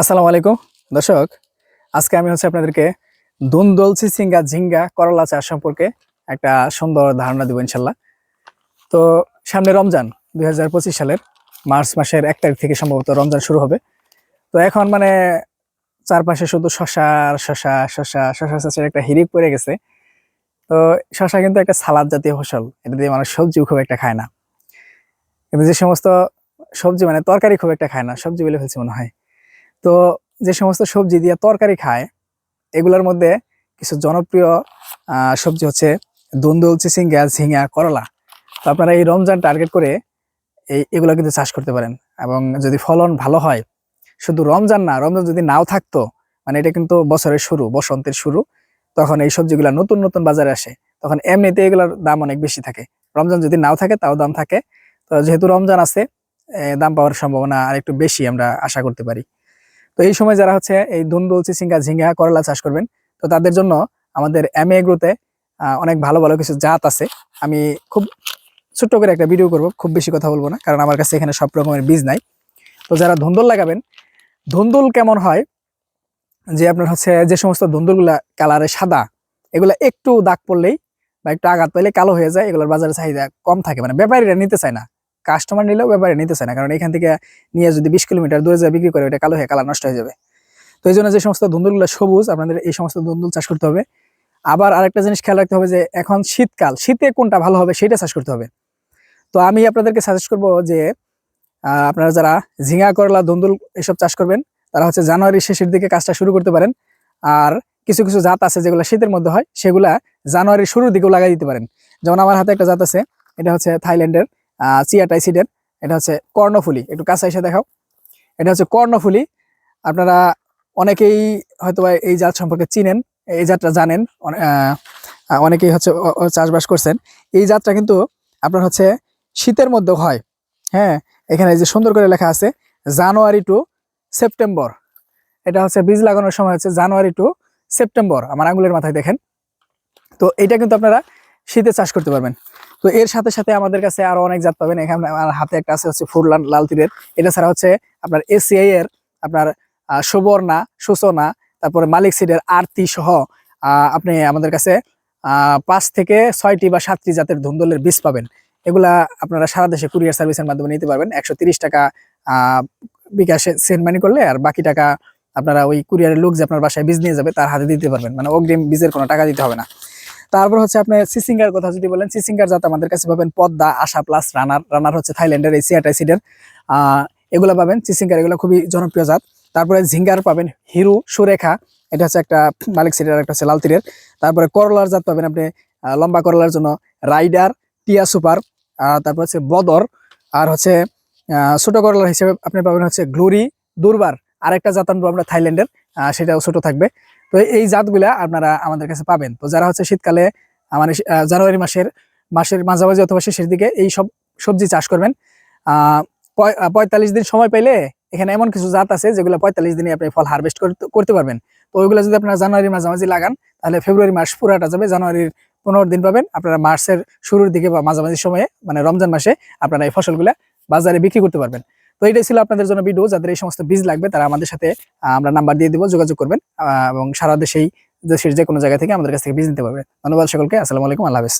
আসসালামু আলাইকুম। দর্শক, আজকে আমি হচ্ছে আপনাদেরকে দুন্দল চিচিঙ্গা ঝিঙ্গা করলা চাষ সম্পর্কে একটা সুন্দর ধারণা দিব ইনশাল্লাহ। তো সামনে রমজান দুই হাজার পঁচিশ সালের মার্চ মাসের এক তারিখ থেকে সম্ভবত রমজান শুরু হবে। তো এখন মানে চারপাশে শুধু শশা আর শশা শশা শশা চাষের একটা হিরিক পড়ে গেছে। তো শশা কিন্তু একটা সালাদ জাতীয় ফসল, এটা দিয়ে মানুষ সবজিও খুব একটা খায় না। কিন্তু যে সমস্ত সবজি মানে তরকারি খুব একটা খায় না, সবজি বলে ফেলছি মনে হয়। তো যে সমস্ত সবজি দিয়ে তরকারি খায়, এগুলোর মধ্যে কিছু জনপ্রিয় সবজি হচ্ছে দুন্দুল চিচিঙ্গা ঝিঙা, করলা। তো আপনারা এই রমজান টার্গেট করে এই, এগুলো কিন্তু চাষ করতে পারেন। এবং যদি ফলন ভালো হয়, শুধু রমজান না, রমজান যদি নাও থাকতো মানে এটা কিন্তু বছরের শুরু, বসন্তের শুরু, তখন এই সবজিগুলো নতুন নতুন বাজারে আসে। তখন এমনিতে এগুলোর দাম অনেক বেশি থাকে। রমজান যদি নাও থাকে, তাও দাম থাকে। তো যেহেতু রমজান আছে দাম পাওয়ার সম্ভাবনা আর একটু বেশি আমরা আশা করতে পারি। তো এই সময় যারা হচ্ছে এই দুন্দুল চিচিঙ্গা, ঝিঙ্গা, করলা চাষ করবেন, তো তাদের জন্য আমাদের এম এগ্রোতে অনেক ভালো ভালো কিছু জাত আছে। আমি খুব ছোট্ট করে একটা ভিডিও করব, খুব বেশি কথা বলব না, কারণ আমার কাছে এখানে সব রকমের বীজ নাই। তো যারা ধুন্দুল লাগাবেন, ধুন্দুল কেমন হয়? যে আপনার হচ্ছে যে সমস্ত ধুন্দুলগুলা কালারে সাদা, এগুলা একটু দাগ পড়লেই বা একটু আঘাত পেলে কালো হয়ে যায়, এগুলোর বাজারে চাহিদা কম থাকে মানে ব্যাপারীরা নিতে চায় না। কাস্টমার নিলেও ব্যাপারী নিতে চায় না, কারণ এখান থেকে নিয়ে যদি বিশ কিলোমিটার দূরে যায় বিক্রি করে ওটা কালো হয়ে কালার নষ্ট হয়ে যাবে। তো এই জন্য যে সমস্ত ধুন্দুলগুলো সবুজ, আপনাদের এই সমস্ত ধুন্দুল চাষ করতে হবে। আবার আরেকটা জিনিস খেয়াল রাখতে হবে যে, এখন শীতকাল, শীতে কোনটা ভালো হবে সেটা চাষ করতে হবে। তো আমি আপনাদেরকে সাজেস্ট করব যে আপনারা যারা ঝিঙা, করলা ধুন্দুল এসব চাষ করবেন, তারা হচ্ছে জানুয়ারি শেষের দিকে কাজটা শুরু করতে পারেন। আর কিছু কিছু জাত আছে যেগুলো শীতের মধ্যে হয়, সেগুলা জানুয়ারির শুরুর দিকেও লাগাই দিতে পারেন। যেমন আমার হাতে একটা জাত আছে, এটা হচ্ছে থাইল্যান্ডের। চিয়াটাই সিডের এটা হচ্ছে কর্ণফুলি। একটু কাছে এসে দেখাও। এটা হচ্ছে কর্ণফুলি। আপনারা অনেকেই হয়তো এই জাত সম্পর্কে চিনেন, এই জাতটা জানেন অনেকেই হচ্ছে চাষবাস করছেন। এই জাতটা কিন্তু আপনার হচ্ছে শীতের মধ্যে হয়। হ্যাঁ এখানে যে সুন্দর করে লেখা আছে, জানুয়ারি টু সেপ্টেম্বর। এটা হচ্ছে বীজ লাগানোর সময় হচ্ছে জানুয়ারি টু সেপ্টেম্বর। আমার আঙুলের মাথায় দেখেন। তো এটা কিন্তু আপনারা শীতে চাষ করতে পারবেন। তো এর সাথে সাথে আমাদের কাছে আরও অনেক জাত পাবেন। এখানে আমার হাতে একটা আছে, হচ্ছে ফুরলান লাল তীরের এটা ছাড়া হচ্ছে আপনার এসিআই এর আপনার সুবর্ণা সূচনা তারপরে মালিক সিডের আরতি সহ আপনি আমাদের কাছে পাঁচ থেকে ছয়টি বা সাতটি জাতের ধুন্দলের বীজ পাবেন। এগুলা আপনারা সারা দেশে কুরিয়ার সার্ভিসের মাধ্যমে নিতে পারবেন। একশো টাকা বিকাশে সেন্ড মানি করলে আর বাকি টাকা আপনারা ওই কুরিয়ারের লোক যে আপনার বাসায় বীজ নিয়ে যাবে, তার হাতে দিতে পারবেন। মানে অগ্রিম বীজের কোনো টাকা দিতে হবে না। তারপর হচ্ছে আপনি সিসিঙ্গার কথা যদি বলেন, সিসিঙ্গার জাত আমাদের কাছে পাবেন পদ্মা, আশা প্লাস রানার রানার হচ্ছে থাইল্যান্ডের এই সিয়াটাই সিডের আহ এগুলো পাবেন, সিসিঙ্গার এগুলো খুবই জনপ্রিয় জাত। তারপরে ঝিঙ্গার পাবেন, হিরু, সুরেখা, এটা হচ্ছে একটা মালিক সিডের একটা হচ্ছে লাল তীরের তারপরে করলার জাত পাবেন আপনি লম্বা করলার জন্য রাইডার, টিয়া সুপার তারপর হচ্ছে বদর, আর হচ্ছে ছোট করলার হিসেবে আপনি পাবেন হচ্ছে গ্লোরি, দুর্বার। আরেকটা জাত আনব আমরা থাইল্যান্ডের সেটাও ছোট থাকবে। তো এই জাতগুলা আপনারা আমাদের কাছে পাবেন। তো যারা হচ্ছে শীতকালে মানে জানুয়ারি মাসের মাসের মাঝামাঝি অথবা শেষের দিকে এই সব সবজি চাষ করবেন পঁয়তাল্লিশ দিন সময় পাইলে এখানে এমন কিছু জাত আছে যেগুলো পঁয়তাল্লিশ দিনে আপনি ফল হারভেস্ট করতে পারবেন। তো ওইগুলো যদি আপনারা জানুয়ারির মাঝামাঝি লাগান, তাহলে ফেব্রুয়ারি মাস পুরাটা যাবে, জানুয়ারির পনেরো দিন পাবেন। আপনারা মার্চের শুরুর দিকে বা মাঝামাঝি সময়ে মানে রমজান মাসে আপনারা এই ফসলগুলা বাজারে বিক্রি করতে পারবেন। তো এটাই ছিল আপনাদের জন্য ভিডিও যাদের এই সমস্ত বীজ লাগবে, তারা আমাদের সাথে আমরা নাম্বার দিয়ে দিব, যোগাযোগ করবেন এবং সারা দেশেই, দেশের যে কোনো জায়গা থেকে আমাদের কাছ থেকে বীজ নিতে পারবে। ধন্যবাদ সকলকে, আসসালামু আলাইকুম, আল্লাহ হাফেজ।